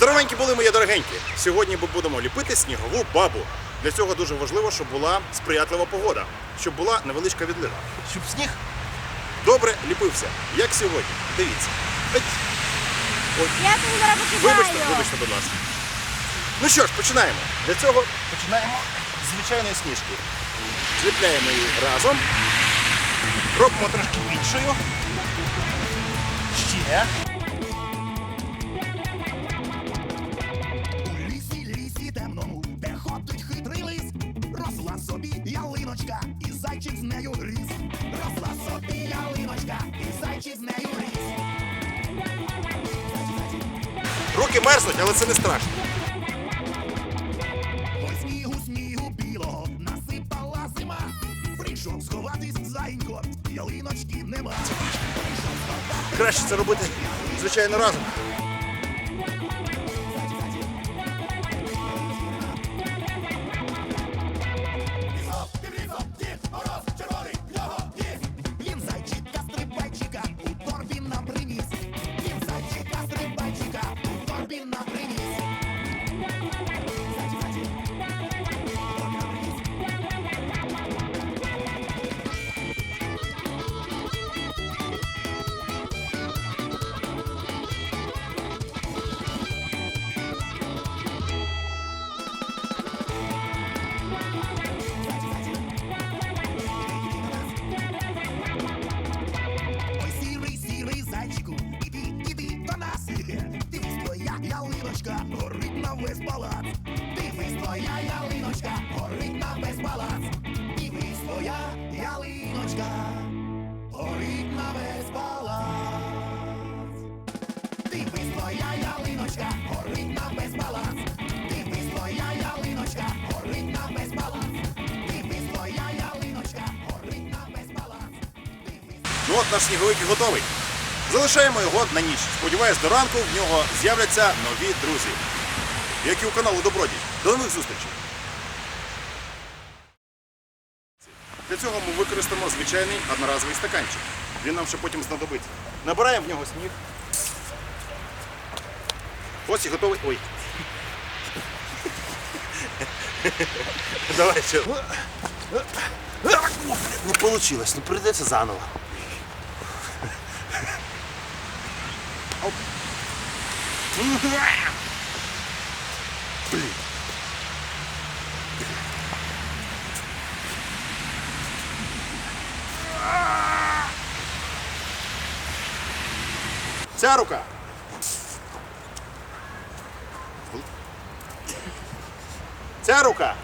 Здоровенькі були мої дорогенькі. Сьогодні ми будемо ліпити снігову бабу. Для цього дуже важливо, щоб була сприятлива погода, щоб була невеличка відлива. Щоб сніг Добре ліпився, як сьогодні. Дивіться. Ой, Я тут зараз покидаю. Вибачте, вибачте, будь ласка. Ну що ж, починаємо. Для цього починаємо з звичайної сніжки. Зліпляємо її разом. Робимо трошки більшою. Ще. Росла собі ялиночка, і зайчик з нею ріс. Росла собі ялиночка, і зайчик з нею ріс. Руки мерзнуть, але це не страшно. Ой, снігу, снігу білого, насипала зима. Прийшов сховатись зайнько, ялиночки нема. Краще це робити, звичайно, разом. Ялиночка, горить на весь палац. Дивись, твоя ялиночка, горить на весь палац. Дивись, твоя ялиночка, горить на весь палац. Дивись, твоя ялиночка, горить на весь палац. Дивись, твоя ялиночка, горить на весь палац. Дивись, твоя ялиночка, горить на весь палац. Ну от наш сніговик і готовий. Залишаємо його на ніч. Сподіваюсь, до ранку в нього з'являться нові друзі. Як і у каналу Добродій. До нових зустрічей. Для цього ми використаємо звичайний одноразовий стаканчик. Він нам ще потім знадобиться. Набираємо в нього сніг. Ось і готовий. Ой. Давай ще. не вийшло, ну прийдеться заново. Ця рука. Ця рука.